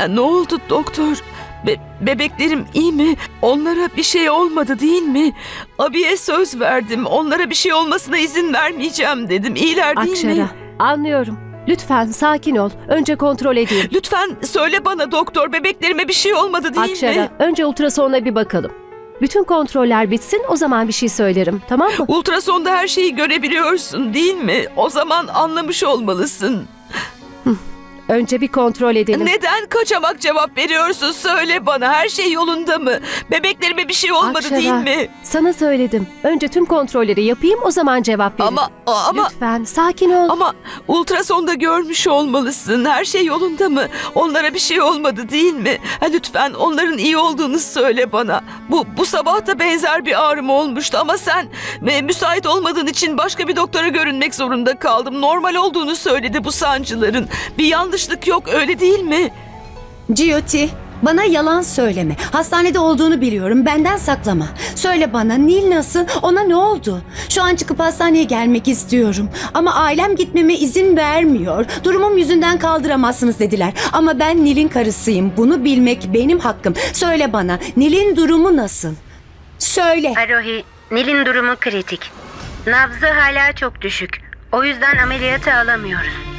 Ya Ne oldu doktor? Be- bebeklerim iyi mi? Onlara bir şey olmadı değil mi? Abiye söz verdim. Onlara bir şey olmasına izin vermeyeceğim dedim. İyiler değil mi? Akşara. Anlıyorum. Lütfen sakin ol. Önce kontrol edeyim. Lütfen söyle bana doktor bebeklerime bir şey olmadı değil Akşara. mi? Önce ultrasona bir bakalım. Bütün kontroller bitsin o zaman bir şey söylerim. Tamam mı? Ultrasonda her şeyi görebiliyorsun değil mi? O zaman anlamış olmalısın. Önce bir kontrol edelim. Neden kaçamak cevap veriyorsun? Söyle bana her şey yolunda mı? Bebeklerime bir şey olmadı Akşara, değil mi? Sana söyledim. Önce tüm kontrolleri yapayım o zaman cevap veririm. Ama ama Lütfen sakin ol. ama ultrasonda görmüş olmalısın. Her şey yolunda mı? Onlara bir şey olmadı değil mi? Ha, lütfen onların iyi olduğunu söyle bana. Bu bu sabah da benzer bir ağrım olmuştu ama sen e, müsait olmadığın için başka bir doktora görünmek zorunda kaldım. Normal olduğunu söyledi bu sancıların. Bir yanlışlık yok öyle değil mi? Giotti, bana yalan söyleme. Hastanede olduğunu biliyorum. Benden saklama. Söyle bana Nil nasıl? Ona ne oldu? Şu an çıkıp hastaneye gelmek istiyorum. Ama ailem gitmeme izin vermiyor. Durumum yüzünden kaldıramazsınız dediler. Ama ben Nil'in karısıyım. Bunu bilmek benim hakkım. Söyle bana Nil'in durumu nasıl? Söyle. Arohi, Nil'in durumu kritik. Nabzı hala çok düşük. O yüzden ameliyata alamıyoruz.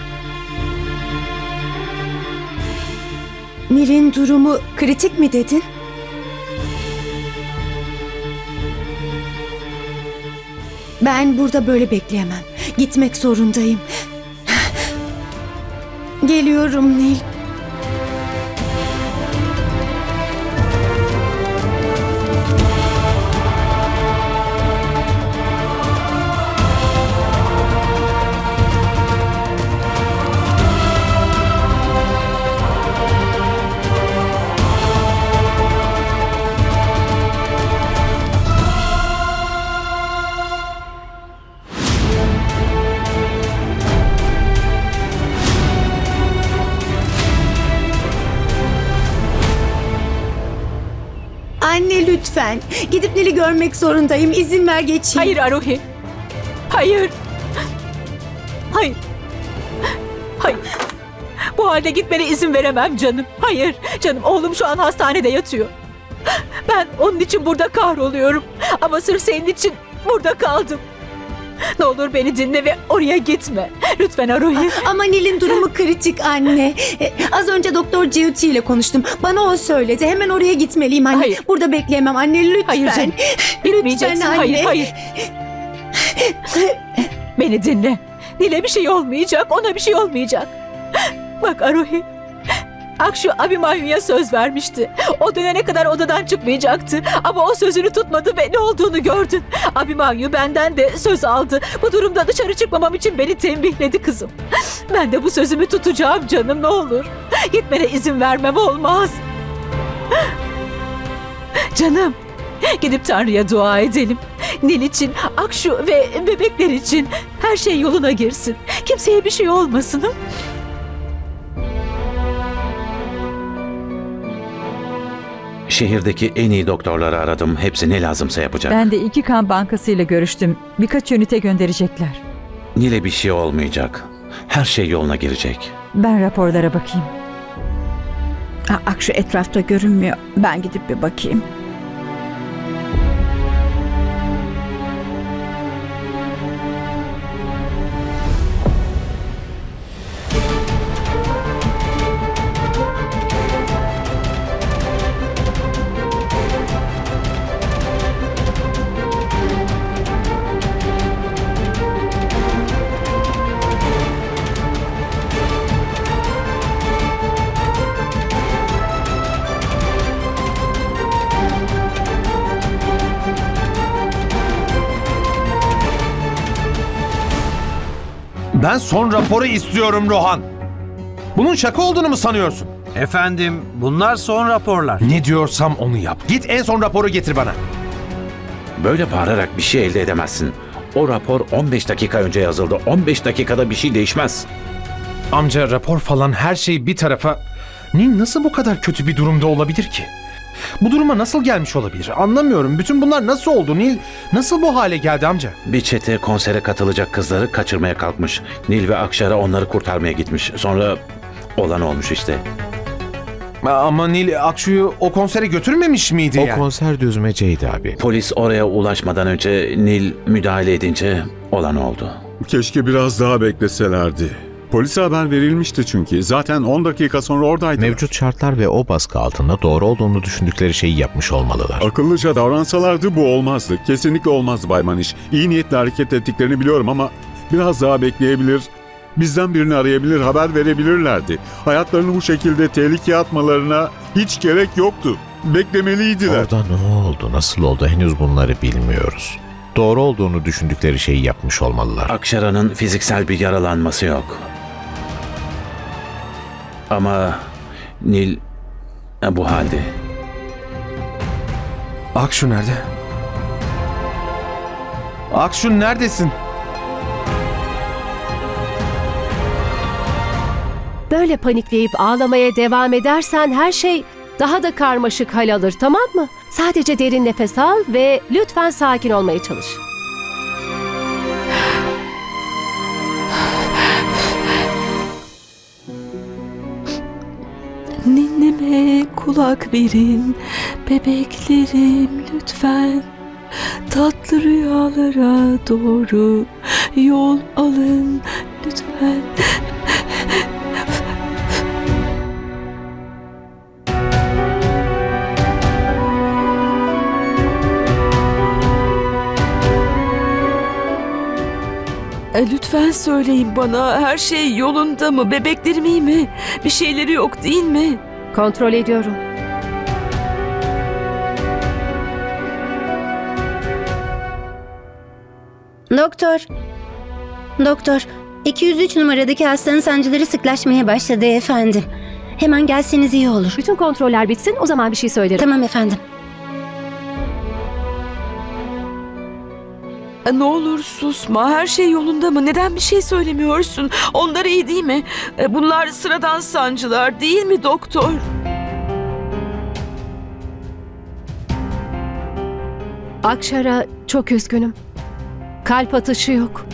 Nil'in durumu kritik mi dedin? Ben burada böyle bekleyemem. Gitmek zorundayım. Geliyorum Nil. Gidip Nil'i görmek zorundayım. İzin ver geçeyim. Hayır Aruhi. Hayır. Hayır. Hayır. Bu halde gitmene izin veremem canım. Hayır. Canım oğlum şu an hastanede yatıyor. Ben onun için burada kahroluyorum. Ama sırf senin için burada kaldım. Ne olur beni dinle ve oraya gitme. Lütfen Aruhi. Ama Nil'in durumu kritik anne. E, Az önce Doktor Giotti ile konuştum. Bana o söyledi. Hemen oraya gitmeliyim anne. Hayır. Burada bekleyemem anne lütfen. Hayır canım. Gitmeyeceksin. Lütfen Hayır, anne. hayır. Beni dinle. Nil'e bir şey olmayacak, ona bir şey olmayacak. Bak Aruhi. Akşu Abimanyu'ya söz vermişti. O dönene kadar odadan çıkmayacaktı. Ama o sözünü tutmadı ve ne olduğunu gördün. Abimanyu benden de söz aldı. Bu durumda dışarı çıkmamam için beni tembihledi kızım. Ben de bu sözümü tutacağım canım ne olur. Gitmene izin vermem olmaz. Canım. Gidip Tanrı'ya dua edelim. Nil için, Akşu ve bebekler için her şey yoluna girsin. Kimseye bir şey olmasın. hı? Şehirdeki en iyi doktorları aradım. Hepsi ne lazımsa yapacak. Ben de iki kan bankasıyla görüştüm. Birkaç ünite gönderecekler. Nil'e bir şey olmayacak. Her şey yoluna girecek. Ben raporlara bakayım. Akşu etrafta görünmüyor. Ben gidip bir bakayım. Ben son raporu istiyorum Rohan. Bunun şaka olduğunu mu sanıyorsun? Efendim, bunlar son raporlar. Ne diyorsam onu yap. Git en son raporu getir bana. Böyle bağırarak bir şey elde edemezsin. O rapor 15 dakika önce yazıldı. 15 dakikada bir şey değişmez. Amca rapor falan her şey bir tarafa... Nil nasıl bu kadar kötü bir durumda olabilir ki? Bu duruma nasıl gelmiş olabilir? Anlamıyorum. Bütün bunlar nasıl oldu? Nil nasıl bu hale geldi amca? Bir çete konsere katılacak kızları kaçırmaya kalkmış. Nil ve Akşar'a onları kurtarmaya gitmiş. Sonra olan olmuş işte. Ama Nil Akşu'yu o konsere götürmemiş miydi O yani? konser düzmeceydi abi. Polis oraya ulaşmadan önce Nil müdahale edince olan oldu. Keşke biraz daha bekleselerdi. Polise haber verilmişti çünkü. Zaten 10 dakika sonra oradaydı. Mevcut şartlar ve o baskı altında doğru olduğunu düşündükleri şeyi yapmış olmalılar. Akıllıca davransalardı bu olmazdı. Kesinlikle olmazdı Bay Maniş. İyi niyetle hareket ettiklerini biliyorum ama biraz daha bekleyebilir. Bizden birini arayabilir, haber verebilirlerdi. Hayatlarını bu şekilde tehlikeye atmalarına hiç gerek yoktu. Beklemeliydiler. Orada ne oldu, nasıl oldu henüz bunları bilmiyoruz. Doğru olduğunu düşündükleri şeyi yapmış olmalılar. Akşara'nın fiziksel bir yaralanması yok. Ama Nil bu halde. Akşu nerede? Akşu neredesin? Böyle panikleyip ağlamaya devam edersen her şey daha da karmaşık hal alır tamam mı? Sadece derin nefes al ve lütfen sakin olmaya çalış. Kulak verin bebeklerim lütfen. Tatlı rüyalara doğru yol alın lütfen. E, Lütfen söyleyin bana her şey yolunda mı? Bebeklerim iyi mi? Bir şeyleri yok değil mi? Kontrol ediyorum. Doktor. Doktor. 203 numaradaki hastanın sancıları sıklaşmaya başladı efendim. Hemen gelseniz iyi olur. Bütün kontroller bitsin o zaman bir şey söylerim. Tamam efendim. Ne olur susma. Her şey yolunda mı? Neden bir şey söylemiyorsun? Onlar iyi değil mi? E, Bunlar sıradan sancılar değil mi doktor? Akşar'a çok üzgünüm. Kalp atışı yok.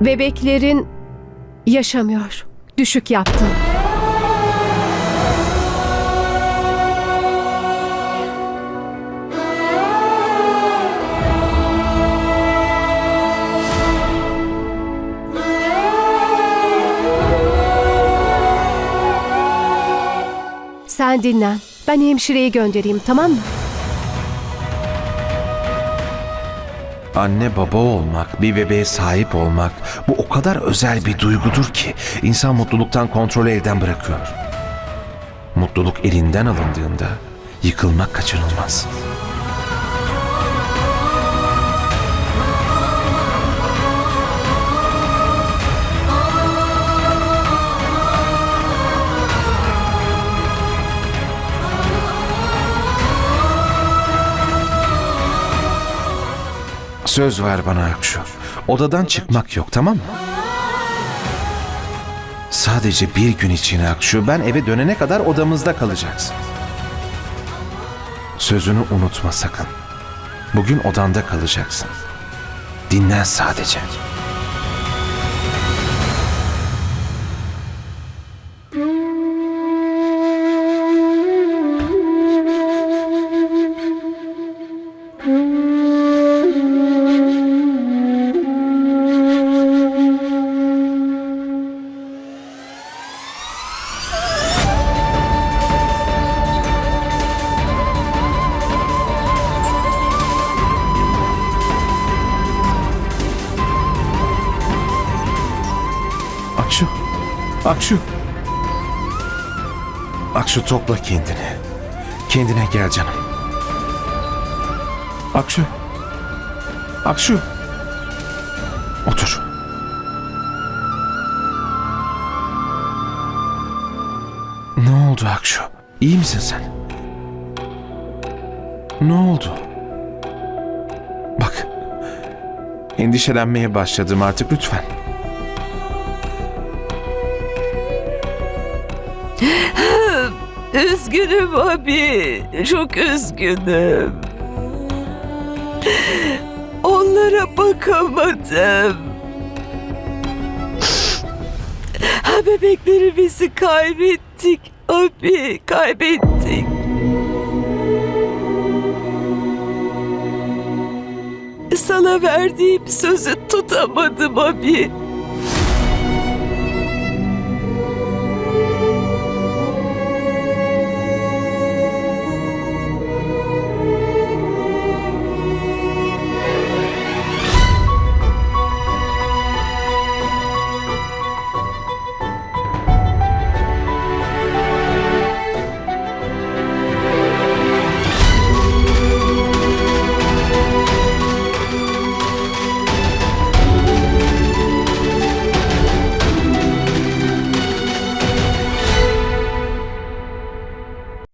Bebeklerin yaşamıyor. Düşük yaptı. Sen dinlen. Ben hemşireyi göndereyim tamam mı? Anne baba olmak, bir bebeğe sahip olmak bu o kadar özel bir duygudur ki insan mutluluktan kontrolü elden bırakıyor. Mutluluk elinden alındığında yıkılmak kaçınılmaz. Söz ver bana Akşu. Odadan çıkmak yok tamam mı? Sadece bir gün için Akşu. Ben eve dönene kadar odamızda kalacaksın. Sözünü unutma sakın. Bugün odanda kalacaksın. Dinlen sadece. Akşu. Akşu. Akşu topla kendini. Kendine gel canım. Akşu. Akşu. Otur. Ne oldu Akşu? İyi misin sen? Ne oldu? Bak. Endişelenmeye başladım artık lütfen. Üzgünüm abi. Çok üzgünüm. Onlara bakamadım. Ha, Bebeklerimizi kaybettik abi. Kaybettik. Sana verdiğim sözü tutamadım abi.